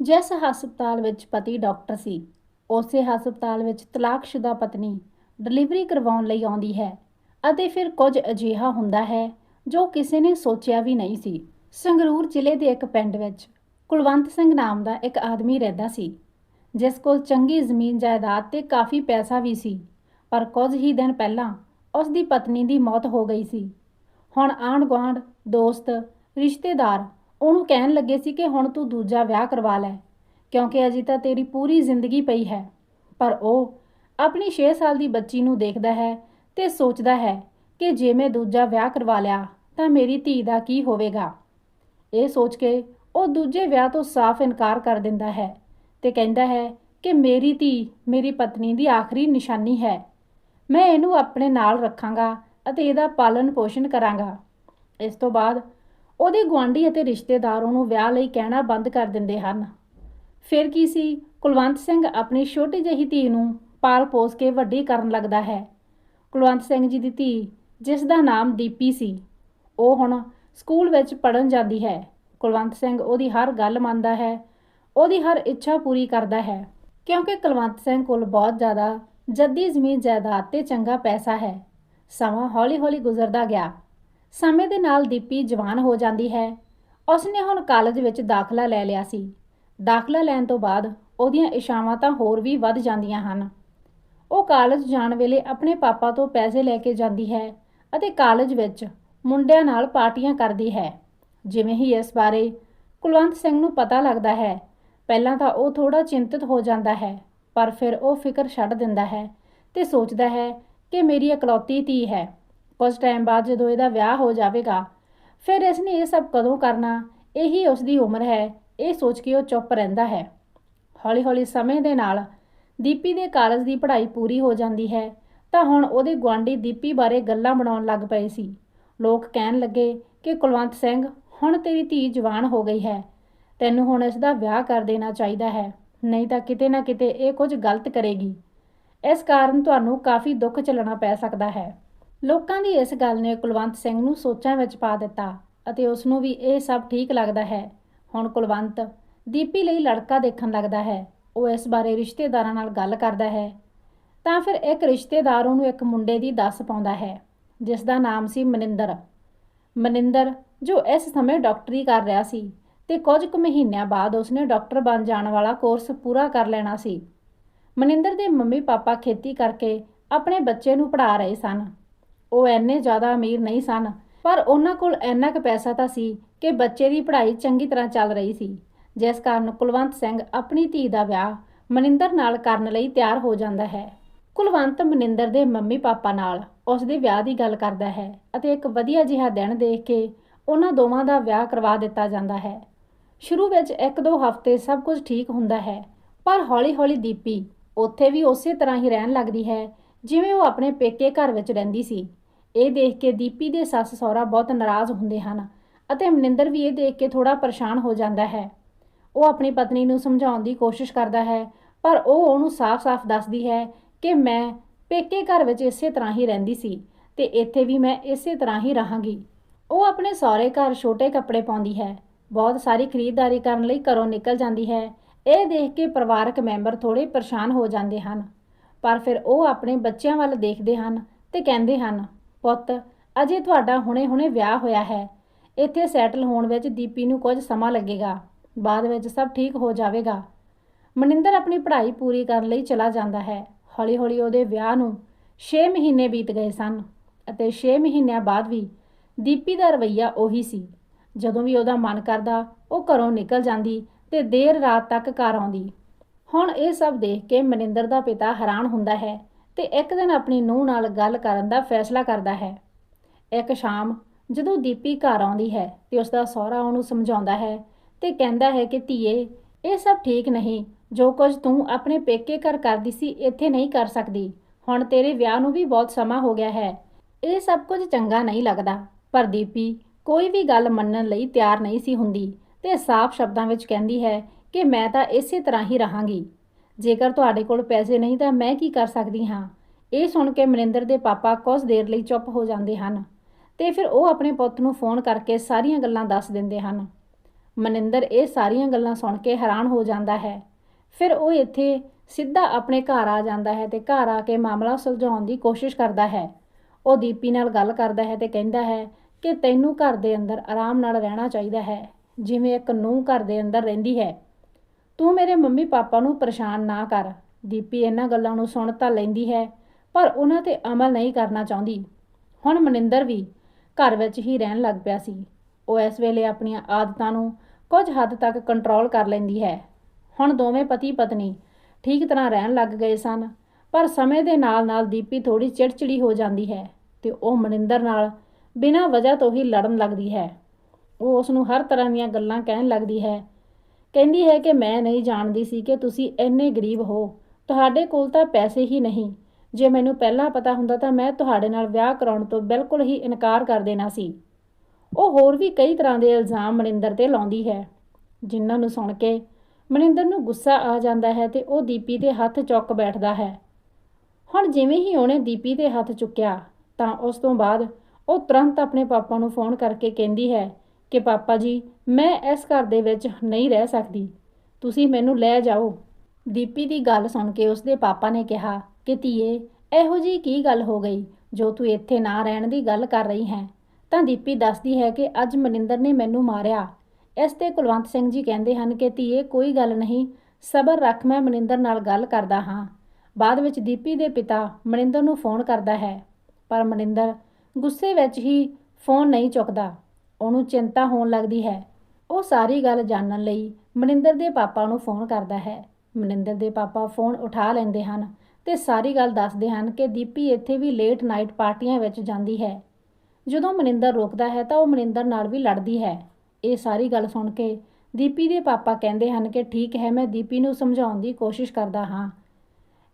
ਜਿਸ ਹਸਪਤਾਲ ਵਿੱਚ ਪਤੀ ਡਾਕਟਰ ਸੀ, ਉਸੇ ਹਸਪਤਾਲ ਵਿੱਚ ਤਲਾਕਸ਼ੁਦਾ ਪਤਨੀ ਡਿਲੀਵਰੀ ਕਰਵਾਉਣ ਲਈ ਆਉਂਦੀ ਹੈ ਅਤੇ ਫਿਰ ਕੁਝ ਅਜਿਹਾ ਹੁੰਦਾ ਹੈ ਜੋ ਕਿਸੇ ਨੇ ਸੋਚਿਆ ਵੀ ਨਹੀਂ ਸੀ। ਸੰਗਰੂਰ ਜ਼ਿਲ੍ਹੇ ਦੇ ਇੱਕ ਪਿੰਡ ਵਿੱਚ ਕੁਲਵੰਤ ਸਿੰਘ ਨਾਮ ਦਾ ਇੱਕ ਆਦਮੀ ਰਹਿੰਦਾ ਸੀ, ਜਿਸ ਕੋਲ ਚੰਗੀ ਜ਼ਮੀਨ ਜਾਇਦਾਦ ਤੇ ਕਾਫੀ ਪੈਸਾ ਵੀ ਸੀ, ਪਰ ਕੁਝ ਹੀ ਦਿਨ ਪਹਿਲਾਂ ਉਸ ਦੀ ਪਤਨੀ ਦੀ ਮੌਤ ਹੋ ਗਈ ਸੀ। ਹੁਣ ਆਂਢ ਗੁਆਂਢ ਦੋਸਤ, ਰਿਸ਼ਤੇਦਾਰ ਉਹਨੂੰ ਕਹਿਣ ਲੱਗੇ ਸੀ ਕਿ ਹੁਣ ਤੂੰ ਦੂਜਾ ਵਿਆਹ ਕਰਵਾ ਲੈ, ਕਿਉਂਕਿ ਅਜੇ ਤਾਂ ਤੇਰੀ ਪੂਰੀ ਜ਼ਿੰਦਗੀ ਪਈ ਹੈ। ਪਰ ਉਹ ਆਪਣੀ 6 ਸਾਲ ਦੀ ਬੱਚੀ ਨੂੰ ਦੇਖਦਾ ਹੈ ਤੇ ਸੋਚਦਾ ਹੈ ਕਿ ਜੇ ਮੈਂ ਦੂਜਾ ਵਿਆਹ ਕਰਵਾ ਲਿਆ ਤਾਂ ਮੇਰੀ ਧੀ ਦਾ ਕੀ ਹੋਵੇਗਾ। ਇਹ ਸੋਚ ਕੇ ਉਹ ਦੂਜੇ ਵਿਆਹ ਤੋਂ ਸਾਫ਼ ਇਨਕਾਰ ਕਰ ਦਿੰਦਾ ਹੈ ਤੇ ਕਹਿੰਦਾ ਹੈ ਕਿ ਮੇਰੀ ਧੀ ਮੇਰੀ ਪਤਨੀ ਦੀ ਆਖਰੀ ਨਿਸ਼ਾਨੀ ਹੈ। ਮੈਂ ਇਹਨੂੰ ਆਪਣੇ ਨਾਲ ਰੱਖਾਂਗਾ ਅਤੇ ਇਹਦਾ ਪਾਲਣ ਪੋਸ਼ਣ ਕਰਾਂਗਾ। ਇਸ ਤੋਂ ਬਾਅਦ ਉਹਦੇ ਗੁਆਂਢੀ ਅਤੇ ਰਿਸ਼ਤੇਦਾਰ ਉਹਨੂੰ ਵਿਆਹ ਲਈ ਕਹਿਣਾ ਬੰਦ ਕਰ ਦਿੰਦੇ ਹਨ। ਫਿਰ ਕੀ ਸੀ? ਕੁਲਵੰਤ ਸਿੰਘ ਆਪਣੀ ਛੋਟੀ ਜਿਹੀ ਧੀ ਨੂੰ ਪਾਲ ਪੋਸ ਕੇ ਵੱਡੀ ਕਰਨ ਲੱਗਦਾ ਹੈ। ਕੁਲਵੰਤ ਸਿੰਘ ਜੀ ਦੀ ਧੀ, ਜਿਸ ਦਾ ਨਾਮ ਦੀਪੀ ਸੀ, ਉਹ ਹੁਣ ਸਕੂਲ ਵਿੱਚ ਪੜਨ ਜਾਂਦੀ ਹੈ। ਕੁਲਵੰਤ ਸਿੰਘ ਉਹਦੀ ਹਰ ਗੱਲ ਮੰਨਦਾ ਹੈ, ਉਹਦੀ ਹਰ ਇੱਛਾ ਪੂਰੀ ਕਰਦਾ ਹੈ, ਕਿਉਂਕਿ ਕੁਲਵੰਤ ਸਿੰਘ ਕੋਲ ਬਹੁਤ ਜ਼ਿਆਦਾ ਜੱਦੀ ਜ਼ਮੀਨ ਜਾਇਦਾਦ ਤੇ ਚੰਗਾ ਪੈਸਾ ਹੈ। ਸਮਾਂ ਹੌਲੀ-ਹੌਲੀ ਗੁਜ਼ਰਦਾ ਗਿਆ। ਸਮੇਂ ਦੇ ਨਾਲ ਦੀਪੀ ਜਵਾਨ ਹੋ ਜਾਂਦੀ ਹੈ। ਉਸਨੇ ਹੁਣ ਕਾਲਜ ਵਿੱਚ ਦਾਖਲਾ ਲੈ ਲਿਆ ਸੀ। ਦਾਖਲਾ ਲੈਣ ਤੋਂ ਬਾਅਦ ਉਹਦੀਆਂ ਇਸ਼ਾਵਾਂ ਤਾਂ ਹੋਰ ਵੀ ਵੱਧ ਜਾਂਦੀਆਂ ਹਨ। ਉਹ ਕਾਲਜ ਜਾਣ ਵੇਲੇ ਆਪਣੇ ਪਾਪਾ ਤੋਂ ਪੈਸੇ ਲੈ ਕੇ ਜਾਂਦੀ ਹੈ ਅਤੇ ਕਾਲਜ ਵਿੱਚ ਮੁੰਡਿਆਂ ਨਾਲ ਪਾਰਟੀਆਂ ਕਰਦੀ ਹੈ। ਜਿਵੇਂ ਹੀ ਇਸ ਬਾਰੇ ਕੁਲਵੰਤ ਸਿੰਘ ਨੂੰ ਪਤਾ ਲੱਗਦਾ ਹੈ, ਪਹਿਲਾਂ ਤਾਂ ਉਹ ਥੋੜਾ ਚਿੰਤਤ ਹੋ ਜਾਂਦਾ ਹੈ, ਪਰ ਫਿਰ ਉਹ ਫਿਕਰ ਛੱਡ ਦਿੰਦਾ ਹੈ ਤੇ ਸੋਚਦਾ ਹੈ ਕਿ ਮੇਰੀ ਇਕਲੌਤੀ ਧੀ ਹੈ। ਕੁਝ ਟਾਈਮ ਬਾਅਦ ਜਦੋਂ ਇਹਦਾ ਵਿਆਹ ਹੋ ਜਾਵੇਗਾ, ਫਿਰ ਇਸਨੇ ਇਹ ਸਭ ਕਦੋਂ ਕਰਨਾ? ਇਹੀ ਉਸ ਦੀ ਉਮਰ ਹੈ, ਇਹ ਸੋਚ ਕੇ ਉਹ ਚੁੱਪ ਰਹਿੰਦਾ ਹੈ। ਹੌਲੀ-ਹੌਲੀ ਸਮੇਂ ਦੇ ਨਾਲ ਦੀਪੀ ਦੇ ਕਾਲਜ ਦੀ ਪੜ੍ਹਾਈ ਪੂਰੀ ਹੋ ਜਾਂਦੀ ਹੈ, ਤਾਂ ਹੁਣ ਉਹਦੇ ਗੁਆਂਢੀ ਦੀਪੀ ਬਾਰੇ ਗੱਲਾਂ ਬਣਾਉਣ ਲੱਗ ਪਏ ਸੀ। ਲੋਕ ਕਹਿਣ ਲੱਗੇ ਕਿ ਕੁਲਵੰਤ ਸਿੰਘ, ਹੁਣ ਤੇਰੀ ਧੀ ਜਵਾਨ ਹੋ ਗਈ ਹੈ, ਤੈਨੂੰ ਹੁਣ ਇਸ ਦਾ ਵਿਆਹ ਕਰ ਦੇਣਾ ਚਾਹੀਦਾ ਹੈ, ਨਹੀਂ ਤਾਂ ਕਿਤੇ ਨਾ ਕਿਤੇ ਇਹ ਕੁਝ ਗਲਤ ਕਰੇਗੀ। ਇਸ ਕਾਰਨ ਤੁਹਾਨੂੰ ਕਾਫੀ ਦੁੱਖ ਝੱਲਣਾ ਪੈ ਸਕਦਾ ਹੈ। ਲੋਕਾਂ ਦੀ ਇਸ ਗੱਲ ਨੇ ਕੁਲਵੰਤ ਸਿੰਘ ਨੂੰ ਸੋਚਾਂ ਵਿੱਚ ਪਾ ਦਿੱਤਾ ਅਤੇ ਉਸ ਨੂੰ ਵੀ ਇਹ ਸਭ ਠੀਕ ਲੱਗਦਾ ਹੈ। ਹੁਣ ਕੁਲਵੰਤ ਦੀਪੀ ਲਈ ਲੜਕਾ ਦੇਖਣ ਲੱਗਦਾ ਹੈ। ਉਹ ਇਸ ਬਾਰੇ ਰਿਸ਼ਤੇਦਾਰਾਂ ਨਾਲ ਗੱਲ ਕਰਦਾ ਹੈ। ਤਾਂ ਫਿਰ ਇੱਕ ਰਿਸ਼ਤੇਦਾਰ ਉਹਨੂੰ ਇੱਕ ਮੁੰਡੇ ਦੀ ਦੱਸ ਪਾਉਂਦਾ ਹੈ, ਜਿਸ ਦਾ ਨਾਮ ਸੀ ਮਨਿੰਦਰ। ਮਨਿੰਦਰ, ਜੋ ਇਸ ਸਮੇਂ ਡਾਕਟਰੀ ਕਰ ਰਿਹਾ ਸੀ ਤੇ ਕੁਝ ਕੁ ਮਹੀਨਿਆਂ ਬਾਅਦ ਉਸਨੇ ਡਾਕਟਰ ਬਣ ਜਾਣ ਵਾਲਾ ਕੋਰਸ ਪੂਰਾ ਕਰ ਲੈਣਾ ਸੀ। ਮਨਿੰਦਰ ਦੇ ਮੰਮੀ ਪਾਪਾ ਖੇਤੀ ਕਰਕੇ ਆਪਣੇ ਬੱਚੇ ਨੂੰ ਪੜ੍ਹਾ ਰਹੇ ਸਨ। ਉਹ ਐਨੇ ਜ਼ਿਆਦਾ ਅਮੀਰ ਨਹੀਂ ਸਨ, ਪਰ ਉਹਨਾਂ ਕੋਲ ਇੰਨਾ ਕੁ ਪੈਸਾ ਤਾਂ ਸੀ ਕਿ ਬੱਚੇ ਦੀ ਪੜ੍ਹਾਈ ਚੰਗੀ ਤਰ੍ਹਾਂ ਚੱਲ ਰਹੀ ਸੀ, ਜਿਸ ਕਾਰਨ ਕੁਲਵੰਤ ਸਿੰਘ ਆਪਣੀ ਧੀ ਦਾ ਵਿਆਹ ਮਨਿੰਦਰ ਨਾਲ ਕਰਨ ਲਈ ਤਿਆਰ ਹੋ ਜਾਂਦਾ ਹੈ। ਕੁਲਵੰਤ ਮਨਿੰਦਰ ਦੇ ਮੰਮੀ ਪਾਪਾ ਨਾਲ ਉਸ ਦੇ ਵਿਆਹ ਦੀ ਗੱਲ ਕਰਦਾ ਹੈ ਅਤੇ ਇੱਕ ਵਧੀਆ ਜਿਹਾ ਦਿਨ ਦੇਖ ਕੇ ਉਹਨਾਂ ਦੋਵਾਂ ਦਾ ਵਿਆਹ ਕਰਵਾ ਦਿੱਤਾ ਜਾਂਦਾ ਹੈ। ਸ਼ੁਰੂ ਵਿੱਚ ਇੱਕ ਦੋ ਹਫ਼ਤੇ ਸਭ ਕੁਝ ਠੀਕ ਹੁੰਦਾ ਹੈ, ਪਰ ਹੌਲੀ-ਹੌਲੀ ਦੀਪੀ ਉੱਥੇ ਵੀ ਉਸੇ ਤਰ੍ਹਾਂ ਹੀ ਰਹਿਣ ਲੱਗਦੀ ਹੈ, ਜਿਵੇਂ ਉਹ ਆਪਣੇ ਪੇਕੇ ਘਰ ਵਿੱਚ ਰਹਿੰਦੀ ਸੀ। ਇਹ ਦੇਖ ਕੇ ਦੀਪੀ ਦੇ ਸੱਸ ਸਹੁਰਾ ਬਹੁਤ ਨਾਰਾਜ਼ ਹੁੰਦੇ ਹਨ ਅਤੇ ਮਨਿੰਦਰ ਵੀ ਇਹ ਦੇਖ ਕੇ ਥੋੜਾ ਪਰੇਸ਼ਾਨ ਹੋ ਜਾਂਦਾ ਹੈ। ਉਹ ਆਪਣੀ ਪਤਨੀ ਨੂੰ ਸਮਝਾਉਣ ਦੀ ਕੋਸ਼ਿਸ਼ ਕਰਦਾ ਹੈ, ਪਰ ਉਹ ਉਹਨੂੰ ਸਾਫ਼-ਸਾਫ਼ ਦੱਸਦੀ ਹੈ ਕਿ ਮੈਂ ਪੇਕੇ ਘਰ ਵਿੱਚ ਇਸੇ ਤਰ੍ਹਾਂ ਹੀ ਰਹਿੰਦੀ ਸੀ ਤੇ ਇੱਥੇ ਵੀ ਮੈਂ ਇਸੇ ਤਰ੍ਹਾਂ ਹੀ ਰਹਾਂਗੀ। ਉਹ ਆਪਣੇ ਸਹੁਰੇ ਘਰ ਛੋਟੇ ਕੱਪੜੇ ਪਾਉਂਦੀ ਹੈ, ਬਹੁਤ ਸਾਰੀ ਖਰੀਦਦਾਰੀ ਕਰਨ ਲਈ ਘਰੋਂ ਨਿਕਲ ਜਾਂਦੀ ਹੈ। ਇਹ ਦੇਖ ਕੇ ਪਰਿਵਾਰਕ ਮੈਂਬਰ ਥੋੜੇ ਪਰੇਸ਼ਾਨ ਹੋ ਜਾਂਦੇ ਹਨ, ਪਰ ਫਿਰ ਉਹ ਆਪਣੇ ਬੱਚਿਆਂ ਵੱਲ ਦੇਖਦੇ ਹਨ ਤੇ ਕਹਿੰਦੇ ਹਨ ਪੁੱਤ, ਅਜੇ ਤੁਹਾਡਾ ਹੁਣੇ-ਹੁਣੇ ਵਿਆਹ ਹੋਇਆ ਹੈ। ਇੱਥੇ ਸੈਟਲ ਹੋਣ ਵਿੱਚ ਦੀਪੀ ਨੂੰ ਕੁਝ ਸਮਾਂ ਲੱਗੇਗਾ। ਬਾਅਦ ਵਿੱਚ ਸਭ ਠੀਕ ਹੋ ਜਾਵੇਗਾ। ਮਨਿੰਦਰ ਆਪਣੀ ਪੜ੍ਹਾਈ ਪੂਰੀ ਕਰਨ ਲਈ ਚਲਾ ਜਾਂਦਾ ਹੈ। ਹੌਲੀ-ਹੌਲੀ ਉਹਦੇ ਵਿਆਹ ਨੂੰ 6 ਮਹੀਨੇ ਬੀਤ ਗਏ ਸਨ ਅਤੇ 6 ਮਹੀਨਿਆਂ ਬਾਅਦ ਵੀ ਦੀਪੀ ਦਾ ਰਵਈਆ ਉਹੀ ਸੀ। ਜਦੋਂ ਵੀ ਉਹਦਾ ਮਨ ਕਰਦਾ, ਉਹ ਘਰੋਂ ਨਿਕਲ ਜਾਂਦੀ ਤੇ ਦੇਰ ਰਾਤ ਤੱਕ ਘਰ ਆਉਂਦੀ। ਹੁਣ ਇਹ ਸਭ ਦੇਖ ਕੇ ਮਨਿੰਦਰ ਦਾ ਪਿਤਾ ਹੈਰਾਨ ਹੁੰਦਾ ਹੈ ਤੇ ਇੱਕ ਦਿਨ ਆਪਣੀ ਨੂੰਹ ਨਾਲ ਗੱਲ ਕਰਨ ਦਾ ਫੈਸਲਾ ਕਰਦਾ ਹੈ। ਇੱਕ ਸ਼ਾਮ ਜਦੋਂ ਦੀਪੀ ਘਰ ਆਉਂਦੀ ਹੈ ਤੇ ਉਸ ਦਾ ਸਹੁਰਾ ਉਹਨੂੰ ਸਮਝਾਉਂਦਾ ਹੈ ਤੇ ਕਹਿੰਦਾ ਹੈ ਕਿ ਧੀਏ, ਇਹ ਸਭ ਠੀਕ ਨਹੀਂ। ਜੋ ਕੁਝ ਤੂੰ ਆਪਣੇ ਪੇਕੇ ਘਰ ਕਰਦੀ ਸੀ, ਇੱਥੇ ਨਹੀਂ ਕਰ ਸਕਦੀ। ਹੁਣ ਤੇਰੇ ਵਿਆਹ ਨੂੰ ਵੀ ਬਹੁਤ ਸਮਾਂ ਹੋ ਗਿਆ ਹੈ। ਇਹ ਸਭ ਕੁਝ ਚੰਗਾ ਨਹੀਂ ਲੱਗਦਾ। ਪਰ ਦੀਪੀ ਕੋਈ ਵੀ ਗੱਲ ਮੰਨਣ ਲਈ ਤਿਆਰ ਨਹੀਂ ਸੀ ਹੁੰਦੀ ਤੇ ਸਾਫ਼ ਸ਼ਬਦਾਂ ਵਿੱਚ ਕਹਿੰਦੀ ਹੈ ਕਿ ਮੈਂ ਤਾਂ ਇਸੇ ਤਰ੍ਹਾਂ ਹੀ ਰਹਾਂਗੀ। ਜੇਕਰ ਤੁਹਾਡੇ ਕੋਲ ਪੈਸੇ ਨਹੀਂ ਤਾਂ ਮੈਂ ਕੀ ਕਰ ਸਕਦੀ ਹਾਂ? ਇਹ ਸੁਣ ਕੇ ਮਨਿੰਦਰ ਦੇ ਪਾਪਾ ਕੁਝ ਦੇਰ ਲਈ ਚੁੱਪ ਹੋ ਜਾਂਦੇ ਹਨ ਤੇ ਫਿਰ ਉਹ ਆਪਣੇ ਪੁੱਤ ਨੂੰ ਫੋਨ ਕਰਕੇ ਸਾਰੀਆਂ ਗੱਲਾਂ ਦੱਸ ਦਿੰਦੇ ਹਨ। ਮਨਿੰਦਰ ਇਹ ਸਾਰੀਆਂ ਗੱਲਾਂ ਸੁਣ ਕੇ ਹੈਰਾਨ ਹੋ ਜਾਂਦਾ ਹੈ। ਫਿਰ ਉਹ ਇੱਥੇ ਸਿੱਧਾ ਆਪਣੇ ਘਰ ਆ ਜਾਂਦਾ ਹੈ ਤੇ ਘਰ ਆ ਕੇ ਮਾਮਲਾ ਸੁਲਝਾਉਣ ਦੀ ਕੋਸ਼ਿਸ਼ ਕਰਦਾ ਹੈ। ਉਹ ਦੀਪੀ ਨਾਲ ਗੱਲ ਕਰਦਾ ਹੈ ਤੇ ਕਹਿੰਦਾ ਹੈ ਕਿ ਤੈਨੂੰ ਘਰ ਦੇ ਅੰਦਰ ਆਰਾਮ ਨਾਲ ਰਹਿਣਾ ਚਾਹੀਦਾ ਹੈ, ਜਿਵੇਂ ਇੱਕ ਨੂੰਹ ਘਰ ਦੇ ਅੰਦਰ ਰਹਿੰਦੀ ਹੈ। ਤੂੰ ਮੇਰੇ ਮੰਮੀ ਪਾਪਾ ਨੂੰ ਪਰੇਸ਼ਾਨ ਨਾ ਕਰ। ਦੀਪੀ ਇਹਨਾਂ ਗੱਲਾਂ ਨੂੰ ਸੁਣ ਤਾਂ ਲੈਂਦੀ ਹੈ, ਪਰ ਉਹਨਾਂ ਤੇ ਅਮਲ ਨਹੀਂ ਕਰਨਾ ਚਾਹੁੰਦੀ। ਹੁਣ ਮਨਿੰਦਰ ਵੀ ਘਰ ਵਿੱਚ ਹੀ ਰਹਿਣ ਲੱਗ ਪਿਆ ਸੀ। ਉਹ ਇਸ ਵੇਲੇ ਆਪਣੀਆਂ ਆਦਤਾਂ ਨੂੰ ਕੁਝ ਹੱਦ ਤੱਕ ਕੰਟਰੋਲ ਕਰ ਲੈਂਦੀ ਹੈ। ਹੁਣ ਦੋਵੇਂ ਪਤੀ ਪਤਨੀ ਠੀਕ ਤਰ੍ਹਾਂ ਰਹਿਣ ਲੱਗ ਗਏ ਸਨ, ਪਰ ਸਮੇਂ ਦੇ ਨਾਲ-ਨਾਲ ਦੀਪੀ ਥੋੜੀ ਚਿੜਚਿੜੀ ਹੋ ਜਾਂਦੀ ਹੈ ਤੇ ਉਹ ਮਨਿੰਦਰ ਨਾਲ ਬਿਨਾਂ ਵਜ੍ਹਾ ਤੋਂ ਹੀ ਲੜਨ ਲੱਗਦੀ ਹੈ। ਉਹ ਉਸ ਨੂੰ ਹਰ ਤਰ੍ਹਾਂ ਦੀਆਂ ਗੱਲਾਂ ਕਹਿਣ ਲੱਗਦੀ ਹੈ ਕਹਿੰਦੀ ਹੈ ਕਿ ਮੈਂ ਨਹੀਂ ਜਾਣਦੀ ਸੀ ਕਿ ਤੁਸੀਂ ਇੰਨੇ ਗਰੀਬ ਹੋ। ਤੁਹਾਡੇ ਕੋਲ ਤਾਂ ਪੈਸੇ ਹੀ ਨਹੀਂ। ਜੇ ਮੈਨੂੰ ਪਹਿਲਾਂ ਪਤਾ ਹੁੰਦਾ ਤਾਂ ਮੈਂ ਤੁਹਾਡੇ ਨਾਲ ਵਿਆਹ ਕਰਾਉਣ ਤੋਂ ਬਿਲਕੁਲ ਹੀ ਇਨਕਾਰ ਕਰ ਦੇਣਾ ਸੀ। ਉਹ ਹੋਰ ਵੀ ਕਈ ਤਰ੍ਹਾਂ ਦੇ ਇਲਜ਼ਾਮ ਮਨਿੰਦਰ ਤੇ ਲਾਉਂਦੀ ਹੈ। ਜਿਨ੍ਹਾਂ ਨੂੰ ਸੁਣ ਕੇ ਮਨਿੰਦਰ ਨੂੰ ਗੁੱਸਾ ਆ ਜਾਂਦਾ ਹੈ ਤੇ ਉਹ ਦੀਪੀ ਦੇ ਹੱਥ ਚੁੱਕ ਬੈਠਦਾ ਹੈ। ਹੁਣ ਜਿਵੇਂ ਹੀ ਉਹਨੇ ਦੀਪੀ ਦੇ ਹੱਥ ਚੁੱਕਿਆ ਤਾਂ ਉਸ ਤੋਂ ਬਾਅਦ ਉਹ ਤੁਰੰਤ ਆਪਣੇ ਪਾਪਾ ਨੂੰ ਫੋਨ ਕਰਕੇ ਕਹਿੰਦੀ ਹੈ ਕਿ ਪਾਪਾ ਜੀ, ਮੈਂ ਇਸ ਘਰ ਦੇ ਵਿੱਚ ਨਹੀਂ ਰਹਿ ਸਕਦੀ। ਤੁਸੀਂ ਮੈਨੂੰ ਲੈ ਜਾਓ। ਦੀਪੀ ਦੀ ਗੱਲ ਸੁਣ ਕੇ ਉਸਦੇ ਪਾਪਾ ਨੇ ਕਿਹਾ ਕਿ ਧੀਏ, ਇਹੋ ਜੀ ਕੀ ਗੱਲ ਹੋ ਗਈ ਜੋ ਤੂੰ ਇੱਥੇ ਨਾ ਰਹਿਣ ਦੀ ਗੱਲ ਕਰ ਰਹੀ ਹੈ? ਤਾਂ ਦੀਪੀ ਦੱਸਦੀ ਹੈ ਕਿ ਅੱਜ ਮਨਿੰਦਰ ਨੇ ਮੈਨੂੰ ਮਾਰਿਆ। ਇਸ ਤੇ ਕੁਲਵੰਤ ਸਿੰਘ ਜੀ ਕਹਿੰਦੇ ਹਨ ਕਿ ਧੀਏ, ਕੋਈ ਗੱਲ ਨਹੀਂ, ਸਬਰ ਰੱਖ ਮੈਂ ਮਨਿੰਦਰ ਨਾਲ ਗੱਲ ਕਰਦਾ ਹਾਂ। ਬਾਅਦ ਵਿੱਚ ਦੀਪੀ ਦੇ ਪਿਤਾ ਮਨਿੰਦਰ ਨੂੰ ਫੋਨ ਕਰਦਾ ਹੈ, ਪਰ ਮਨਿੰਦਰ ਗੁੱਸੇ ਵਿੱਚ ਹੀ ਫੋਨ ਨਹੀਂ ਚੁੱਕਦਾ। ਉਹਨੂੰ ਚਿੰਤਾ ਹੋਣ ਲੱਗਦੀ ਹੈ। ਉਹ ਸਾਰੀ ਗੱਲ ਜਾਣਨ ਲਈ ਮਨਿੰਦਰ ਦੇ ਪਾਪਾ ਨੂੰ ਫੋਨ ਕਰਦਾ ਹੈ। ਮਨਿੰਦਰ ਦੇ ਪਾਪਾ ਫੋਨ ਉਠਾ ਲੈਂਦੇ ਹਨ ਤੇ ਸਾਰੀ ਗੱਲ ਦੱਸਦੇ ਹਨ ਕਿ ਦੀਪੀ ਇੱਥੇ ਵੀ ਲੇਟ ਨਾਈਟ ਪਾਰਟੀਆਂ ਵਿੱਚ ਜਾਂਦੀ ਹੈ। ਜਦੋਂ ਮਨਿੰਦਰ ਰੋਕਦਾ ਹੈ ਤਾਂ ਉਹ ਮਨਿੰਦਰ ਨਾਲ ਵੀ ਲੜਦੀ ਹੈ। ਇਹ ਸਾਰੀ ਗੱਲ ਸੁਣ ਕੇ ਦੀਪੀ ਦੇ ਪਾਪਾ ਕਹਿੰਦੇ ਹਨ ਕਿ ਠੀਕ ਹੈ, ਮੈਂ ਦੀਪੀ ਨੂੰ ਸਮਝਾਉਣ ਦੀ ਕੋਸ਼ਿਸ਼ ਕਰਦਾ ਹਾਂ।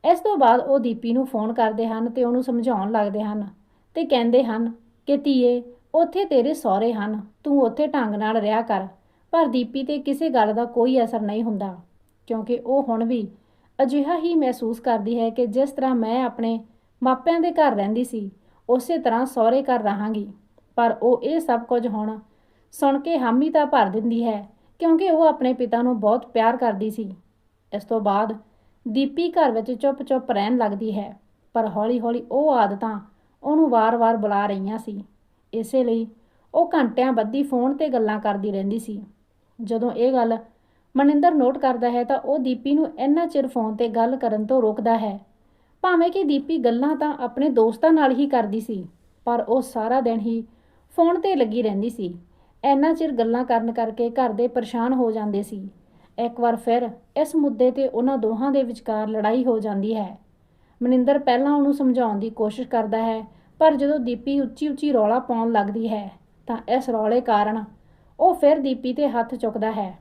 ਇਸ ਤੋਂ ਬਾਅਦ ਉਹ ਦੀਪੀ ਨੂੰ ਫੋਨ ਕਰਦੇ ਹਨ ਤੇ ਉਹਨੂੰ ਸਮਝਾਉਣ ਲੱਗਦੇ ਹਨ ਤੇ ਕਹਿੰਦੇ ਹਨ ਕਿ ਧੀਏ ਉੱਥੇ ਤੇਰੇ ਸਹੁਰੇ ਹਨ, ਤੂੰ ਉੱਥੇ ਢੰਗ ਨਾਲ ਰਿਹਾ ਕਰ, ਪਰ ਦੀਪੀ ਤੇ ਕਿਸੇ ਗੱਲ ਦਾ ਕੋਈ ਅਸਰ ਨਹੀਂ ਹੁੰਦਾ, ਕਿਉਂਕਿ ਉਹ ਹੁਣ ਵੀ ਅਜਿਹਾ ਹੀ ਮਹਿਸੂਸ ਕਰਦੀ ਹੈ ਕਿ ਜਿਸ ਤਰ੍ਹਾਂ ਮੈਂ ਆਪਣੇ ਮਾਪਿਆਂ ਦੇ ਘਰ ਰਹਿੰਦੀ ਸੀ, ਉਸੇ ਤਰ੍ਹਾਂ ਸਹੁਰੇ ਘਰ ਰਹਾਂਗੀ, ਪਰ ਉਹ ਇਹ ਸਭ ਕੁਝ ਹੁਣ ਸੁਣ ਕੇ ਹਾਮੀ ਤਾਂ ਭਰ ਦਿੰਦੀ ਹੈ, ਕਿਉਂਕਿ ਉਹ ਆਪਣੇ ਪਿਤਾ ਨੂੰ ਬਹੁਤ ਪਿਆਰ ਕਰਦੀ ਸੀ। ਇਸ ਤੋਂ ਬਾਅਦ ਦੀਪੀ ਘਰ ਵਿੱਚ ਚੁੱਪ-ਚੁੱਪ ਰਹਿਣ ਲੱਗਦੀ ਹੈ, ਪਰ ਹੌਲੀ-ਹੌਲੀ ਉਹ ਆਦਤਾਂ ਉਹਨੂੰ ਵਾਰ-ਵਾਰ ਬੁਲਾ ਰਹੀਆਂ ਸੀ। ਇਸੇ ਲਈ ਉਹ ਘੰਟਿਆਂ ਬੱਧੀ ਫੋਨ ਤੇ ਗੱਲਾਂ ਕਰਦੀ ਰਹਿੰਦੀ ਸੀ। ਜਦੋਂ ਇਹ ਗੱਲ ਮਨਿੰਦਰ ਨੋਟ ਕਰਦਾ ਹੈ ਤਾਂ ਉਹ ਦੀਪੀ ਨੂੰ ਇੰਨਾ ਚਿਰ ਫੋਨ ਤੇ ਗੱਲ ਕਰਨ ਤੋਂ ਰੋਕਦਾ ਹੈ। ਭਾਵੇਂ ਕਿ ਦੀਪੀ ਗੱਲਾਂ ਤਾਂ ਆਪਣੇ ਦੋਸਤਾਂ ਨਾਲ ਹੀ ਕਰਦੀ ਸੀ, ਪਰ ਉਹ ਸਾਰਾ ਦਿਨ ਹੀ ਫੋਨ ਤੇ ਲੱਗੀ ਰਹਿੰਦੀ ਸੀ। ਇੰਨਾ ਚਿਰ ਗੱਲਾਂ ਕਰਨ ਕਰਕੇ ਘਰ ਦੇ ਪਰੇਸ਼ਾਨ ਹੋ ਜਾਂਦੇ ਸੀ। ਇੱਕ ਵਾਰ ਫਿਰ ਇਸ ਮੁੱਦੇ ਤੇ ਉਹਨਾਂ ਦੋਹਾਂ ਦੇ ਵਿਚਕਾਰ ਲੜਾਈ ਹੋ ਜਾਂਦੀ ਹੈ। ਮਨਿੰਦਰ ਪਹਿਲਾਂ ਉਹਨੂੰ ਸਮਝਾਉਣ ਦੀ ਕੋਸ਼ਿਸ਼ ਕਰਦਾ ਹੈ ਪਰ ਜਦੋਂ ਦੀਪੀ ਉੱਚੀ-ਉੱਚੀ ਰੌਲਾ ਪਾਉਣ ਲੱਗਦੀ ਹੈ, ਤਾਂ ਇਸ ਰੌਲੇ ਕਾਰਨ ਉਹ ਫਿਰ ਦੀਪੀ ਤੇ ਹੱਥ ਚੁੱਕਦਾ ਹੈ।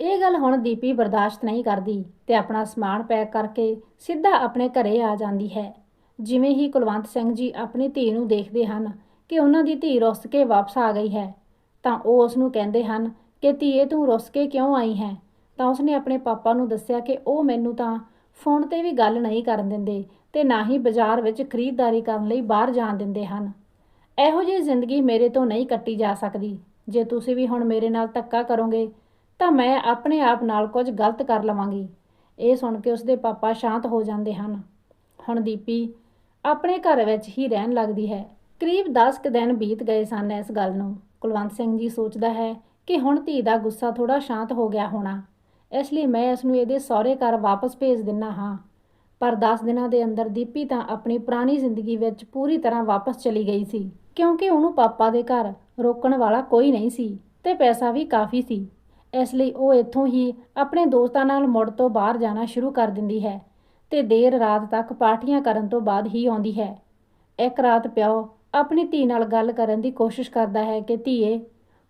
ਇਹ ਗੱਲ ਹੁਣ ਦੀਪੀ ਬਰਦਾਸ਼ਤ ਨਹੀਂ ਕਰਦੀ ਤੇ ਆਪਣਾ ਸਮਾਨ ਪੈਕ ਕਰਕੇ ਸਿੱਧਾ ਆਪਣੇ ਘਰੇ ਆ ਜਾਂਦੀ ਹੈ। ਜਿਵੇਂ ਹੀ ਕੁਲਵੰਤ ਸਿੰਘ ਜੀ ਆਪਣੀ ਧੀ ਨੂੰ ਦੇਖਦੇ ਹਨ ਕਿ ਉਹਨਾਂ ਦੀ ਧੀ ਰੁੱਸ ਕੇ ਵਾਪਸ ਆ ਗਈ ਹੈ, ਤਾਂ ਉਹ ਉਸ ਨੂੰ ਕਹਿੰਦੇ ਹਨ ਕਿ ਧੀਏ ਤੂੰ ਰੁੱਸ ਕੇ ਕਿਉਂ ਆਈ ਹੈ? ਤਾਂ ਉਸਨੇ ਆਪਣੇ ਪਾਪਾ ਨੂੰ ਦੱਸਿਆ ਕਿ ਉਹ ਮੈਨੂੰ ਤਾਂ ਫੋਨ ਤੇ ਵੀ ਗੱਲ ਨਹੀਂ ਕਰਨ ਦਿੰਦੇ ਤੇ ਨਾ ਹੀ ਬਾਜ਼ਾਰ ਵਿੱਚ ਖਰੀਦਦਾਰੀ ਕਰਨ ਲਈ ਬਾਹਰ ਜਾਣ ਦਿੰਦੇ ਹਨ। ਇਹੋ ਜਿਹੀ ਜ਼ਿੰਦਗੀ ਮੇਰੇ ਤੋਂ ਨਹੀਂ ਕੱਟੀ ਜਾ ਸਕਦੀ। ਜੇ ਤੁਸੀਂ ਵੀ ਹੁਣ ਮੇਰੇ ਨਾਲ ਧੱਕਾ ਕਰੋਗੇ, ਤਾਂ ਮੈਂ ਆਪਣੇ ਆਪ ਨਾਲ ਕੁਝ ਗਲਤ ਕਰ ਲਵਾਂਗੀ। ਇਹ ਸੁਣ ਕੇ ਉਸਦੇ ਪਾਪਾ ਸ਼ਾਂਤ ਹੋ ਜਾਂਦੇ ਹਨ। ਹੁਣ ਦੀਪੀ ਆਪਣੇ ਘਰ ਵਿੱਚ ਹੀ ਰਹਿਣ ਲੱਗਦੀ ਹੈ। ਕਰੀਬ 10 ਕੁ ਦਿਨ ਬੀਤ ਗਏ ਸਨ ਇਸ ਗੱਲ ਨੂੰ। ਕੁਲਵੰਤ ਸਿੰਘ ਜੀ ਸੋਚਦਾ ਹੈ ਕਿ ਹੁਣ ਧੀ ਦਾ ਗੁੱਸਾ ਥੋੜਾ ਸ਼ਾਂਤ ਹੋ ਗਿਆ ਹੋਣਾ। ਇਸ ਲਈ ਮੈਂ ਇਸ ਨੂੰ ਇਹਦੇ ਸਹੁਰੇ ਘਰ ਵਾਪਸ ਭੇਜ ਦਿੰਨਾ ਹਾਂ। ਪਰ 10 ਦਿਨਾਂ ਦੇ ਅੰਦਰ ਦੀਪੀ ਤਾਂ ਆਪਣੀ ਪੁਰਾਣੀ ਜ਼ਿੰਦਗੀ ਵਿੱਚ ਪੂਰੀ ਤਰ੍ਹਾਂ ਵਾਪਸ ਚਲੀ ਗਈ ਸੀ, ਕਿਉਂਕਿ ਉਹਨੂੰ ਪਾਪਾ ਦੇ ਘਰ ਰੋਕਣ ਵਾਲਾ ਕੋਈ ਨਹੀਂ ਸੀ ਤੇ ਪੈਸਾ ਵੀ ਕਾਫੀ ਸੀ। ਇਸ ਲਈ ਉਹ ਇੱਥੋਂ ਹੀ ਆਪਣੇ ਦੋਸਤਾਂ ਨਾਲ ਮੁੜ ਤੋਂ ਬਾਹਰ ਜਾਣਾ ਸ਼ੁਰੂ ਕਰ ਦਿੰਦੀ ਹੈ ਤੇ ਦੇਰ ਰਾਤ ਤੱਕ ਪਾਰਟੀਆਂ ਕਰਨ ਤੋਂ ਬਾਅਦ ਹੀ ਆਉਂਦੀ ਹੈ। ਇੱਕ ਰਾਤ ਪਿਓ ਆਪਣੀ ਧੀ ਨਾਲ ਗੱਲ ਕਰਨ ਦੀ ਕੋਸ਼ਿਸ਼ ਕਰਦਾ ਹੈ ਕਿ ਧੀਏ,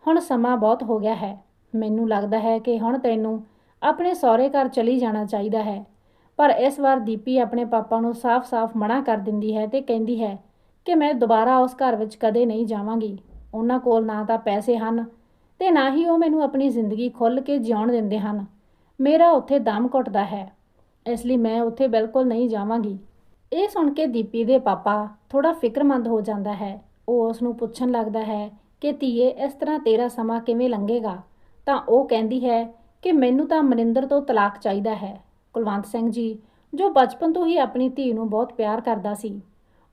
ਹੁਣ ਸਮਾਂ ਬਹੁਤ ਹੋ ਗਿਆ ਹੈ। ਮੈਨੂੰ ਲੱਗਦਾ ਹੈ ਕਿ ਹੁਣ ਤੈਨੂੰ ਆਪਣੇ ਸਹੁਰੇ ਘਰ ਚਲੀ ਜਾਣਾ ਚਾਹੀਦਾ ਹੈ। ਪਰ ਇਸ ਵਾਰ ਦੀਪੀ ਆਪਣੇ ਪਾਪਾ ਨੂੰ ਸਾਫ਼-ਸਾਫ਼ ਮਨਾ ਕਰ ਦਿੰਦੀ ਹੈ ਤੇ ਕਹਿੰਦੀ ਹੈ ਕਿ ਮੈਂ ਦੁਬਾਰਾ ਉਸ ਘਰ ਵਿੱਚ ਕਦੇ ਨਹੀਂ ਜਾਵਾਂਗੀ। ਉਹਨਾਂ ਕੋਲ ਨਾ ਤਾਂ ਪੈਸੇ ਹਨ ਤੇ ਨਾ ਹੀ ਉਹ ਮੈਨੂੰ ਆਪਣੀ ਜ਼ਿੰਦਗੀ ਖੁੱਲ੍ਹ ਕੇ ਜਿਉਣ ਦਿੰਦੇ ਹਨ। ਮੇਰਾ ਉੱਥੇ ਦਮ ਘੁੱਟਦਾ ਹੈ, ਇਸ ਲਈ ਮੈਂ ਉੱਥੇ ਬਿਲਕੁਲ ਨਹੀਂ ਜਾਵਾਂਗੀ। ਇਹ ਸੁਣ ਕੇ ਦੀਪੀ ਦੇ ਪਾਪਾ ਥੋੜਾ ਫਿਕਰਮੰਦ ਹੋ ਜਾਂਦਾ ਹੈ। ਉਹ ਉਸ ਨੂੰ ਪੁੱਛਣ ਲੱਗਦਾ ਹੈ ਕਿ, ਧੀਏ, ਇਸ ਤਰ੍ਹਾਂ ਤੇਰਾ ਸਮਾਂ ਕਿਵੇਂ ਲੰਘੇਗਾ? ਤਾਂ ਉਹ ਕਹਿੰਦੀ ਹੈ ਕਿ, ਮੈਨੂੰ ਤਾਂ ਮਨਿੰਦਰ ਤੋਂ ਤਲਾਕ ਚਾਹੀਦਾ ਹੈ। ਕੁਲਵੰਤ ਸਿੰਘ ਜੀ, ਜੋ ਬਚਪਨ ਤੋਂ ਹੀ ਆਪਣੀ ਧੀ ਨੂੰ ਬਹੁਤ ਪਿਆਰ ਕਰਦਾ ਸੀ।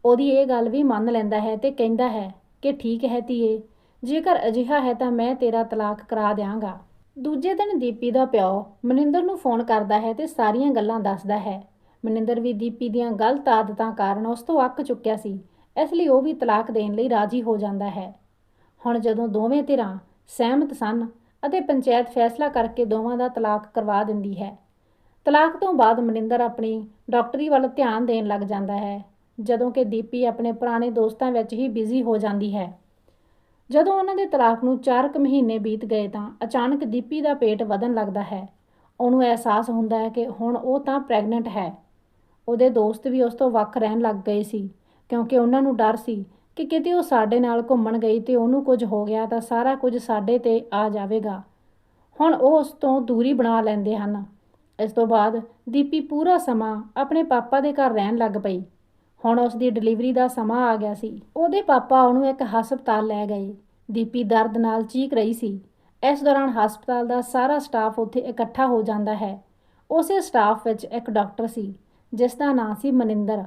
ਉਹਦੀ ਇਹ ਗੱਲ ਵੀ ਮੰਨ ਲੈਂਦਾ ਹੈ ਤੇ ਕਹਿੰਦਾ ਹੈ ਕਿ ਠੀਕ ਹੈ ਧੀਏ, ਜੇਕਰ ਅਜਿਹਾ ਹੈ ਤਾਂ ਮੈਂ ਤੇਰਾ ਤਲਾਕ ਕਰਾ ਦਿਆਂਗਾ। ਦੂਜੇ ਦਿਨ ਦੀਪੀ ਦਾ ਪਿਓ ਮਨਿੰਦਰ ਨੂੰ ਫੋਨ ਕਰਦਾ ਹੈ ਤੇ ਸਾਰੀਆਂ ਗੱਲਾਂ ਦੱਸਦਾ ਹੈ। ਮਨਿੰਦਰ ਵੀ ਦੀਪੀ ਦੀਆਂ ਗਲਤ ਆਦਤਾਂ ਕਾਰਨ ਉਸ ਤੋਂ ਅੱਕ ਚੁੱਕਿਆ ਸੀ, ਇਸ ਲਈ ਉਹ ਵੀ ਤਲਾਕ ਦੇਣ ਲਈ ਰਾਜੀ ਹੋ ਜਾਂਦਾ ਹੈ। ਹੁਣ ਜਦੋਂ ਦੋਵੇਂ ਧਿਰਾਂ ਸਹਿਮਤ ਸਨ ਅਤੇ ਪੰਚਾਇਤ ਫੈਸਲਾ ਕਰਕੇ ਦੋਵਾਂ ਦਾ ਤਲਾਕ ਕਰਵਾ ਦਿੰਦੀ ਹੈ ਤਲਾਕ ਤੋਂ ਬਾਅਦ ਮਨਿੰਦਰ ਆਪਣੀ ਡਾਕਟਰੀ ਵੱਲ ਧਿਆਨ ਦੇਣ ਲੱਗ ਜਾਂਦਾ ਹੈ, ਜਦੋਂ ਕਿ ਦੀਪੀ ਆਪਣੇ ਪੁਰਾਣੇ ਦੋਸਤਾਂ ਵਿੱਚ ਹੀ ਬਿਜ਼ੀ ਹੋ ਜਾਂਦੀ ਹੈ। ਜਦੋਂ ਉਹਨਾਂ ਦੇ ਤਲਾਕ ਨੂੰ 4 ਕੁ ਮਹੀਨੇ ਬੀਤ ਗਏ ਤਾਂ ਅਚਾਨਕ ਦੀਪੀ ਦਾ ਪੇਟ ਵਧਣ ਲੱਗਦਾ ਹੈ। ਉਹਨੂੰ ਅਹਿਸਾਸ ਹੁੰਦਾ ਹੈ ਕਿ ਹੁਣ ਉਹ ਤਾਂ ਪ੍ਰੈਗਨੈਂਟ ਹੈ। ਉਹਦੇ ਦੋਸਤ ਵੀ ਉਸ ਤੋਂ ਵੱਖ ਰਹਿਣ ਲੱਗ ਗਏ ਸੀ, ਕਿਉਂਕਿ ਉਹਨਾਂ ਨੂੰ ਡਰ ਸੀ ਕਿ ਕਿਤੇ ਉਹ ਸਾਡੇ ਨਾਲ ਘੁੰਮਣ ਗਈ ਤੇ ਉਹਨੂੰ ਕੁਝ ਹੋ ਗਿਆ ਤਾਂ ਸਾਰਾ ਕੁਝ ਸਾਡੇ ਤੇ ਆ ਜਾਵੇਗਾ। ਹੁਣ ਉਹ ਉਸ ਤੋਂ ਦੂਰੀ ਬਣਾ ਲੈਂਦੇ ਹਨ। ਇਸ ਤੋਂ ਬਾਅਦ ਦੀਪੀ ਪੂਰਾ ਸਮਾਂ ਆਪਣੇ ਪਾਪਾ ਦੇ ਘਰ ਰਹਿਣ ਲੱਗ ਪਈ। ਹੁਣ ਉਸ ਦੀ ਡਿਲੀਵਰੀ ਦਾ ਸਮਾਂ ਆ ਗਿਆ ਸੀ। ਉਹਦੇ ਪਾਪਾ ਉਹਨੂੰ ਇੱਕ ਹਸਪਤਾਲ ਲੈ ਗਏ। ਦੀਪੀ ਦਰਦ ਨਾਲ ਚੀਕ ਰਹੀ ਸੀ। ਇਸ ਦੌਰਾਨ ਹਸਪਤਾਲ ਦਾ ਸਾਰਾ ਸਟਾਫ ਉੱਥੇ ਇਕੱਠਾ ਹੋ ਜਾਂਦਾ ਹੈ। ਉਸੇ ਸਟਾਫ ਵਿੱਚ ਇੱਕ ਡਾਕਟਰ ਸੀ, ਜਿਸ ਦਾ ਨਾਂ ਸੀ ਮਨਿੰਦਰ।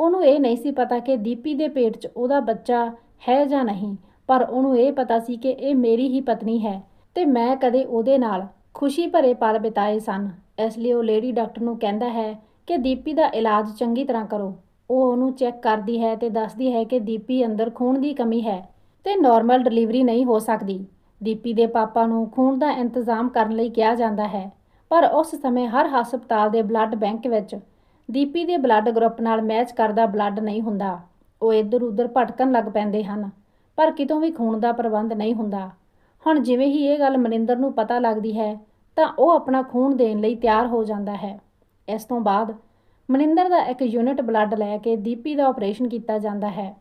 ਉਹਨੂੰ ਇਹ ਨਹੀਂ ਸੀ ਪਤਾ ਕਿ ਦੀਪੀ ਦੇ ਪੇਟ 'ਚ ਉਹਦਾ ਬੱਚਾ ਹੈ ਜਾਂ ਨਹੀਂ, ਪਰ ਉਹਨੂੰ ਇਹ ਪਤਾ ਸੀ ਕਿ ਇਹ ਮੇਰੀ ਹੀ ਪਤਨੀ ਹੈ ਤੇ ਮੈਂ ਕਦੇ ਉਹਦੇ ਨਾਲ ਖੁਸ਼ੀ ਭਰੇ ਪਲ ਬਿਤਾਏ ਸਨ। ਇਸ ਲਈ ਉਹ ਲੇਡੀ ਡਾਕਟਰ ਨੂੰ ਕਹਿੰਦਾ ਹੈ ਕਿ ਦੀਪੀ ਦਾ ਇਲਾਜ ਚੰਗੀ ਤਰ੍ਹਾਂ ਕਰੋ। ਉਹ ਉਹਨੂੰ ਚੈੱਕ ਕਰਦੀ ਹੈ ਤੇ ਦੱਸਦੀ ਹੈ ਕਿ ਦੀਪੀ ਅੰਦਰ ਖੂਨ ਦੀ ਕਮੀ ਹੈ ਤੇ ਨਾਰਮਲ ਡਿਲੀਵਰੀ ਨਹੀਂ ਹੋ ਸਕਦੀ। ਦੀਪੀ ਦੇ ਪਾਪਾ ਨੂੰ ਖੂਨ ਦਾ ਇੰਤਜ਼ਾਮ ਕਰਨ ਲਈ ਕਿਹਾ ਜਾਂਦਾ ਹੈ, ਪਰ ਉਸ ਸਮੇਂ ਹਰ ਹਸਪਤਾਲ ਦੇ ਬਲੱਡ ਬੈਂਕ ਵਿੱਚ ਦੀਪੀ ਦੇ ਬਲੱਡ ਗਰੁੱਪ ਨਾਲ ਮੈਚ ਕਰਦਾ ਬਲੱਡ ਨਹੀਂ ਹੁੰਦਾ। ਉਹ ਇੱਧਰ ਉੱਧਰ ਭਟਕਣ ਲੱਗ ਪੈਂਦੇ ਹਨ, ਪਰ ਕਿਤੋਂ ਵੀ ਖੂਨ ਦਾ ਪ੍ਰਬੰਧ ਨਹੀਂ ਹੁੰਦਾ। ਹੁਣ ਜਿਵੇਂ ਹੀ ਇਹ ਗੱਲ ਮਨਿੰਦਰ ਨੂੰ ਪਤਾ ਲੱਗਦੀ ਹੈ ਤਾਂ ਉਹ ਆਪਣਾ ਖੂਨ ਦੇਣ ਲਈ ਤਿਆਰ ਹੋ ਜਾਂਦਾ ਹੈ। ਇਸ ਤੋਂ ਬਾਅਦ ਮਨਿੰਦਰ ਦਾ ਇੱਕ ਯੂਨਿਟ ਬਲੱਡ ਲੈ ਕੇ ਦੀਪੀ ਦਾ ਆਪਰੇਸ਼ਨ ਕੀਤਾ ਜਾਂਦਾ ਹੈ।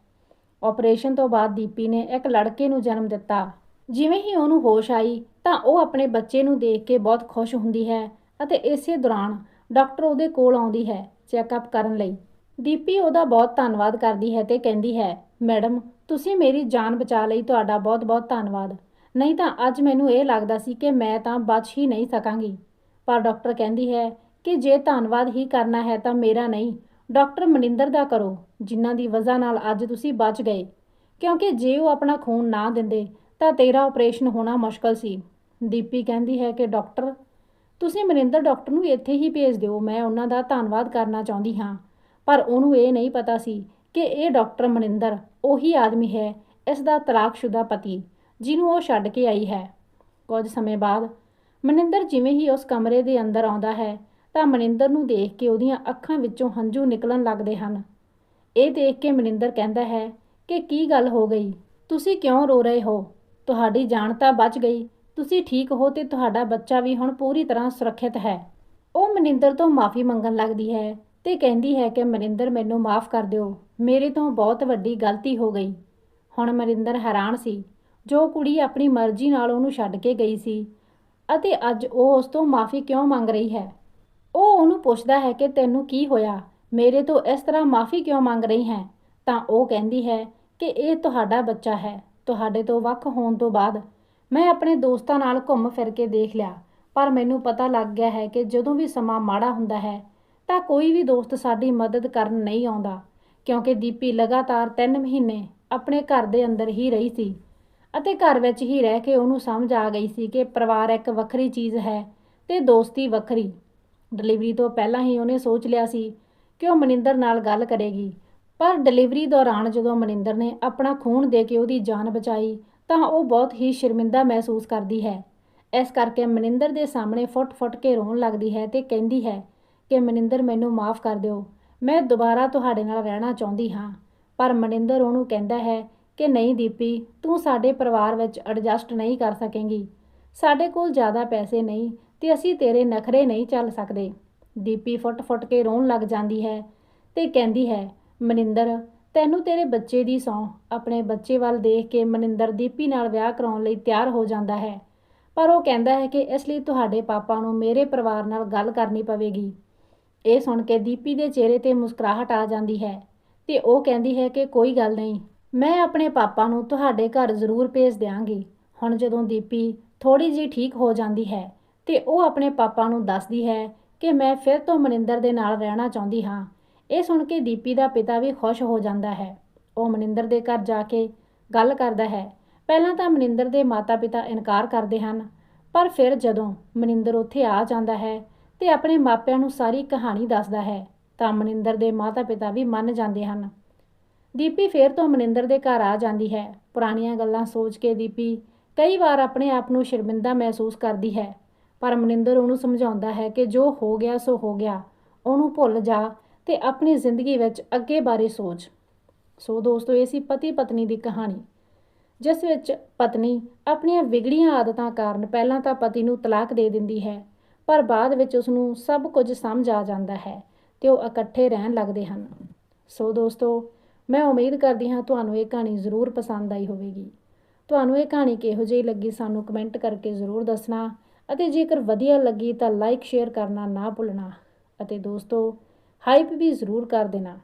ਆਪਰੇਸ਼ਨ ਤੋਂ ਬਾਅਦ ਦੀਪੀ ਨੇ ਇੱਕ ਲੜਕੇ ਨੂੰ ਜਨਮ ਦਿੱਤਾ। ਜਿਵੇਂ ਹੀ ਉਹਨੂੰ ਹੋਸ਼ ਆਈ ਤਾਂ ਉਹ ਆਪਣੇ ਬੱਚੇ ਨੂੰ ਦੇਖ ਕੇ ਬਹੁਤ ਖੁਸ਼ ਹੁੰਦੀ ਹੈ ਅਤੇ ਇਸੇ ਦੌਰਾਨ ਡਾਕਟਰ ਉਹਦੇ ਕੋਲ ਆਉਂਦੀ ਹੈ ਚੈੱਕਅਪ ਕਰਨ ਲਈ। ਦੀਪੀ ਉਹਦਾ ਬਹੁਤ ਧੰਨਵਾਦ ਕਰਦੀ ਹੈ ਤੇ ਕਹਿੰਦੀ ਹੈ, ਮੈਡਮ, ਤੁਸੀਂ ਮੇਰੀ ਜਾਨ ਬਚਾ ਲਈ, ਤੁਹਾਡਾ ਬਹੁਤ-ਬਹੁਤ ਧੰਨਵਾਦ। ਨਹੀਂ ਤਾਂ ਅੱਜ ਮੈਨੂੰ ਇਹ ਲੱਗਦਾ ਸੀ ਕਿ ਮੈਂ ਤਾਂ ਬਚ ਹੀ ਨਹੀਂ ਸਕਾਂਗੀ। ਪਰ ਡਾਕਟਰ ਕਹਿੰਦੀ ਹੈ ਕਿ ਜੇ ਧੰਨਵਾਦ ਹੀ ਕਰਨਾ ਹੈ ਤਾਂ ਮੇਰਾ ਨਹੀਂ। ਡਾਕਟਰ ਮਨਿੰਦਰ ਦਾ ਕਰੋ, ਜਿਨ੍ਹਾਂ ਦੀ ਵਜ੍ਹਾ ਨਾਲ ਅੱਜ ਤੁਸੀਂ ਬਚ ਗਏ। ਕਿਉਂਕਿ ਜੇ ਉਹ ਆਪਣਾ ਖੂਨ ਨਾ ਦਿੰਦੇ, ਤਾਂ ਤੇਰਾ ਆਪਰੇਸ਼ਨ ਹੋਣਾ ਮੁਸ਼ਕਲ ਸੀ। ਦੀਪੀ ਕਹਿੰਦੀ ਹੈ ਕਿ ਡਾਕਟਰ, ਤੁਸੀਂ ਮਨਿੰਦਰ ਡਾਕਟਰ ਨੂੰ ਇੱਥੇ ਹੀ ਭੇਜ ਦਿਓ, ਮੈਂ ਉਹਨਾਂ ਦਾ ਧੰਨਵਾਦ ਕਰਨਾ ਚਾਹੁੰਦੀ ਹਾਂ। ਪਰ ਉਹਨੂੰ ਇਹ ਨਹੀਂ ਪਤਾ ਸੀ ਕਿ ਇਹ ਡਾਕਟਰ ਮਨਿੰਦਰ, ਉਹੀ ਆਦਮੀ ਹੈ, ਇਸ ਦਾ ਤਲਾਕਸ਼ੁਦਾ ਪਤੀ। ਜਿਹਨੂੰ ਉਹ ਛੱਡ ਕੇ ਆਈ ਹੈ। ਕੁਝ ਸਮੇਂ ਬਾਅਦ ਮਨਿੰਦਰ ਜਿਵੇਂ ਹੀ ਉਸ ਕਮਰੇ ਦੇ ਅੰਦਰ ਆਉਂਦਾ ਹੈ, ਤਾਂ ਮਨਿੰਦਰ ਨੂੰ ਦੇਖ ਕੇ ਉਹਦੀਆਂ ਅੱਖਾਂ ਵਿੱਚੋਂ ਹੰਝੂ ਨਿਕਲਣ ਲੱਗਦੇ ਹਨ। ਇਹ ਦੇਖ ਕੇ ਮਨਿੰਦਰ ਕਹਿੰਦਾ ਹੈ ਕਿ ਕੀ ਗੱਲ ਹੋ ਗਈ? ਤੁਸੀਂ ਕਿਉਂ ਰੋ ਰਹੇ ਹੋ? ਤੁਹਾਡੀ ਜਾਨ ਤਾਂ ਬਚ ਗਈ। ਤੁਸੀਂ ਠੀਕ ਹੋ ਤੇ ਤੁਹਾਡਾ ਬੱਚਾ ਵੀ ਹੁਣ ਪੂਰੀ ਤਰ੍ਹਾਂ ਸੁਰੱਖਿਅਤ ਹੈ। ਉਹ ਮਨਿੰਦਰ ਤੋਂ ਮਾਫੀ ਮੰਗਣ ਲੱਗਦੀ ਹੈ ਤੇ ਕਹਿੰਦੀ ਹੈ ਕਿ ਮਨਿੰਦਰ ਮੈਨੂੰ ਮਾਫ ਕਰ ਦਿਓ। ਮੇਰੇ ਤੋਂ ਬਹੁਤ ਵੱਡੀ ਗਲਤੀ ਹੋ ਗਈ। ਹੁਣ ਮਨਿੰਦਰ ਹੈਰਾਨ ਸੀ। ਜੋ ਕੁੜੀ ਆਪਣੀ ਮਰਜ਼ੀ ਨਾਲ ਉਹਨੂੰ ਛੱਡ ਕੇ ਗਈ ਸੀ ਅਤੇ ਅੱਜ ਉਹ ਉਸ ਤੋਂ ਮਾਫੀ ਕਿਉਂ ਮੰਗ ਰਹੀ ਹੈ? ਉਹ ਉਹਨੂੰ ਪੁੱਛਦਾ ਹੈ ਕਿ ਤੈਨੂੰ ਕੀ ਹੋਇਆ? ਮੇਰੇ ਤੋਂ ਇਸ ਤਰ੍ਹਾਂ ਮਾਫੀ ਕਿਉਂ ਮੰਗ ਰਹੀ ਹੈ? ਤਾਂ ਉਹ ਕਹਿੰਦੀ ਹੈ ਕਿ ਇਹ ਤੁਹਾਡਾ ਬੱਚਾ ਹੈ। ਤੁਹਾਡੇ ਤੋਂ ਵੱਖ ਹੋਣ ਤੋਂ ਬਾਅਦ ਮੈਂ ਆਪਣੇ ਦੋਸਤਾਂ ਨਾਲ ਘੁੰਮ ਫਿਰ ਕੇ ਦੇਖ ਲਿਆ। ਪਰ ਮੈਨੂੰ ਪਤਾ ਲੱਗ ਗਿਆ ਹੈ ਕਿ ਜਦੋਂ ਵੀ ਸਮਾਂ ਮਾੜਾ ਹੁੰਦਾ ਹੈ ਤਾਂ ਕੋਈ ਵੀ ਦੋਸਤ ਸਾਡੀ ਮਦਦ ਕਰਨ ਨਹੀਂ ਆਉਂਦਾ, ਕਿਉਂਕਿ ਦੀਪੀ ਲਗਾਤਾਰ 3 ਮਹੀਨੇ ਆਪਣੇ ਘਰ ਦੇ ਅੰਦਰ ਹੀ ਰਹੀ ਸੀ। ਅਤੇ ਘਰ ਵਿੱਚ ਹੀ ਰਹਿ ਕੇ ਉਹਨੂੰ ਸਮਝ ਆ ਗਈ ਸੀ ਕਿ ਪਰਿਵਾਰ ਇੱਕ ਵੱਖਰੀ ਚੀਜ਼ ਹੈ ਤੇ ਦੋਸਤੀ ਵੱਖਰੀ। ਡਿਲੀਵਰੀ ਤੋਂ ਪਹਿਲਾਂ ਹੀ ਉਹਨੇ ਸੋਚ ਲਿਆ ਸੀ ਕਿ ਉਹ ਮਨਿੰਦਰ ਨਾਲ ਗੱਲ ਕਰੇਗੀ। ਪਰ ਡਿਲੀਵਰੀ ਦੌਰਾਨ ਜਦੋਂ ਮਨਿੰਦਰ ਨੇ ਆਪਣਾ ਖੂਨ ਦੇ ਕੇ ਉਹਦੀ ਜਾਨ ਬਚਾਈ, ਤਾਂ ਉਹ ਬਹੁਤ ਹੀ ਸ਼ਰਮਿੰਦਾ ਮਹਿਸੂਸ ਕਰਦੀ ਹੈ। ਇਸ ਕਰਕੇ ਮਨਿੰਦਰ ਦੇ ਸਾਹਮਣੇ ਫੁੱਟ-ਫੁੱਟ ਕੇ ਰੋਣ ਲੱਗਦੀ ਹੈ ਤੇ ਕਹਿੰਦੀ ਹੈ ਕਿ ਮਨਿੰਦਰ ਮੈਨੂੰ ਮਾਫ ਕਰ ਦਿਓ, ਮੈਂ ਦੁਬਾਰਾ ਤੁਹਾਡੇ ਨਾਲ ਰਹਿਣਾ ਚਾਹੁੰਦੀ ਹਾਂ। ਪਰ ਮਨਿੰਦਰ ਉਹਨੂੰ ਕਹਿੰਦਾ ਹੈ ਕਿ ਨਹੀਂ ਦੀਪੀ, ਤੂੰ ਸਾਡੇ ਪਰਿਵਾਰ ਵਿੱਚ ਐਡਜਸਟ ਨਹੀਂ ਕਰ ਸਕੇਂਗੀ। ਸਾਡੇ ਕੋਲ ਜ਼ਿਆਦਾ ਪੈਸੇ ਨਹੀਂ ਤੇ ਅਸੀਂ ਤੇਰੇ ਨਖਰੇ ਨਹੀਂ ਚੱਲ ਸਕਦੇ। ਦੀਪੀ ਫੁੱਟ-ਫੁੱਟ ਕੇ ਰੋਣ ਲੱਗ ਜਾਂਦੀ ਹੈ ਤੇ ਕਹਿੰਦੀ ਹੈ, ਮਨਿੰਦਰ, ਤੈਨੂੰ ਤੇਰੇ ਬੱਚੇ ਦੀ ਸੌਂ। ਆਪਣੇ ਬੱਚੇ ਵੱਲ ਦੇਖ ਕੇ ਮਨਿੰਦਰ ਦੀਪੀ ਨਾਲ ਵਿਆਹ ਕਰਾਉਣ ਲਈ ਤਿਆਰ ਹੋ ਜਾਂਦਾ ਹੈ। ਪਰ ਉਹ ਕਹਿੰਦਾ ਹੈ ਕਿ ਇਸ ਲਈ ਤੁਹਾਡੇ ਪਾਪਾ ਨੂੰ ਮੇਰੇ ਪਰਿਵਾਰ ਨਾਲ ਗੱਲ ਕਰਨੀ ਪਵੇਗੀ। ਇਹ ਸੁਣ ਕੇ ਦੀਪੀ ਦੇ ਚਿਹਰੇ ਤੇ ਮੁਸਕਰਾਹਟ ਆ ਜਾਂਦੀ ਹੈ ਤੇ ਉਹ ਕਹਿੰਦੀ ਹੈ ਕਿ ਕੋਈ ਗੱਲ ਨਹੀਂ ਮੈਂ ਆਪਣੇ ਪਾਪਾ ਨੂੰ ਤੁਹਾਡੇ ਘਰ ਜ਼ਰੂਰ ਭੇਜ ਦਿਆਂਗੀ। ਹੁਣ ਜਦੋਂ ਦੀਪੀ ਥੋੜੀ ਜੀ ਠੀਕ ਹੋ ਜਾਂਦੀ ਹੈ ਤੇ ਉਹ ਆਪਣੇ ਪਾਪਾ ਨੂੰ ਦੱਸਦੀ ਹੈ ਕਿ ਮੈਂ ਫਿਰ ਤੋਂ ਮਨਿੰਦਰ ਦੇ ਨਾਲ ਰਹਿਣਾ ਚਾਹੁੰਦੀ ਹਾਂ। ਇਹ ਸੁਣ ਕੇ ਦੀਪੀ ਦਾ ਪਿਤਾ ਵੀ ਖੁਸ਼ ਹੋ ਜਾਂਦਾ ਹੈ। ਉਹ ਮਨਿੰਦਰ ਦੇ ਘਰ ਜਾ ਕੇ ਗੱਲ ਕਰਦਾ ਹੈ। ਪਹਿਲਾਂ ਤਾਂ ਮਨਿੰਦਰ ਦੇ ਮਾਤਾ-ਪਿਤਾ ਇਨਕਾਰ ਕਰਦੇ ਹਨ, ਪਰ ਫਿਰ ਜਦੋਂ ਮਨਿੰਦਰ ਉੱਥੇ ਆ ਜਾਂਦਾ ਹੈ ਤੇ ਆਪਣੇ ਮਾਪਿਆਂ ਨੂੰ ਸਾਰੀ ਕਹਾਣੀ ਦੱਸਦਾ ਹੈ, ਤਾਂ ਮਨਿੰਦਰ ਦੇ ਮਾਤਾ-ਪਿਤਾ ਵੀ ਮੰਨ ਜਾਂਦੇ ਹਨ। ਦੀਪੀ ਫੇਰ ਤੋਂ ਮਨਿੰਦਰ ਦੇ ਘਰ ਆ ਜਾਂਦੀ ਹੈ। ਪੁਰਾਣੀਆਂ ਗੱਲਾਂ ਸੋਚ ਕੇ ਦੀਪੀ ਕਈ ਵਾਰ ਆਪਣੇ ਆਪ ਨੂੰ ਸ਼ਰਮਿੰਦਾ ਮਹਿਸੂਸ ਕਰਦੀ ਹੈ। ਪਰ ਮਨਿੰਦਰ ਉਹਨੂੰ ਸਮਝਾਉਂਦਾ ਹੈ ਕਿ ਜੋ ਹੋ ਗਿਆ ਸੋ ਹੋ ਗਿਆ। ਉਹਨੂੰ ਭੁੱਲ ਜਾ ਤੇ ਆਪਣੀ ਜ਼ਿੰਦਗੀ ਵਿੱਚ ਅੱਗੇ ਬਾਰੇ ਸੋਚ। ਸੋ ਦੋਸਤੋ, ਇਹ ਸੀ ਪਤੀ ਪਤਨੀ ਦੀ ਕਹਾਣੀ। ਜਿਸ ਵਿੱਚ ਪਤਨੀ ਆਪਣੀਆਂ ਵਿਗੜੀਆਂ ਆਦਤਾਂ ਕਾਰਨ ਪਹਿਲਾਂ ਤਾਂ ਪਤੀ ਨੂੰ ਤਲਾਕ ਦੇ ਦਿੰਦੀ ਹੈ, ਪਰ ਬਾਅਦ ਵਿੱਚ ਉਸ ਨੂੰ ਸਭ ਕੁਝ ਸਮਝ ਆ ਜਾਂਦਾ ਹੈ ਤੇ ਉਹ ਇਕੱਠੇ ਰਹਿਣ ਲੱਗਦੇ ਹਨ। ਸੋ ਦੋਸਤੋ ਮੈਂ ਉਮੀਦ ਕਰਦੀ ਹਾਂ ਤੁਹਾਨੂੰ ਇਹ ਕਹਾਣੀ ਜ਼ਰੂਰ ਪਸੰਦ ਆਈ ਹੋਵੇਗੀ। ਤੁਹਾਨੂੰ ਇਹ ਕਹਾਣੀ ਕਿਹੋ ਜਿਹੀ ਲੱਗੀ ਸਾਨੂੰ ਕਮੈਂਟ ਕਰਕੇ ਜ਼ਰੂਰ ਦੱਸਣਾ ਅਤੇ ਜੇਕਰ ਵਧੀਆ ਲੱਗੀ ਤਾਂ ਲਾਈਕ, ਸ਼ੇਅਰ ਕਰਨਾ ਨਾ ਭੁੱਲਣਾ ਅਤੇ ਦੋਸਤੋ ਹਾਈਪ ਵੀ ਜ਼ਰੂਰ ਕਰ ਦੇਣਾ।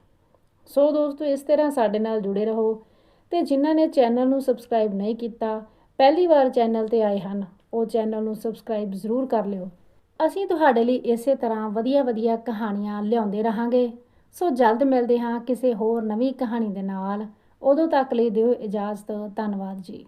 ਸੋ ਦੋਸਤੋ, ਇਸ ਤਰ੍ਹਾਂ ਸਾਡੇ ਨਾਲ ਜੁੜੇ ਰਹੋ ਤੇ ਜਿਨ੍ਹਾਂ ਨੇ ਚੈਨਲ ਨੂੰ ਸਬਸਕ੍ਰਾਈਬ ਨਹੀਂ ਕੀਤਾ, ਪਹਿਲੀ ਵਾਰ ਚੈਨਲ ਤੇ ਆਏ ਹਨ, ਉਹ ਚੈਨਲ ਨੂੰ ਸਬਸਕ੍ਰਾਈਬ ਜ਼ਰੂਰ ਕਰ ਲਿਓ। ਅਸੀਂ ਤੁਹਾਡੇ ਲਈ ਇਸੇ ਤਰ੍ਹਾਂ ਵਧੀਆ-ਵਧੀਆ ਕਹਾਣੀਆਂ ਲਿਆਉਂਦੇ ਰਹਾਂਗੇ। ਸੋ ਜਲਦ ਮਿਲਦੇ ਹਾਂ ਕਿਸੇ ਹੋਰ ਨਵੀਂ ਕਹਾਣੀ ਦੇ ਨਾਲ। ਉਦੋਂ ਤੱਕ ਲਈ ਦਿਓ ਇਜਾਜ਼ਤ। ਧੰਨਵਾਦ ਜੀ।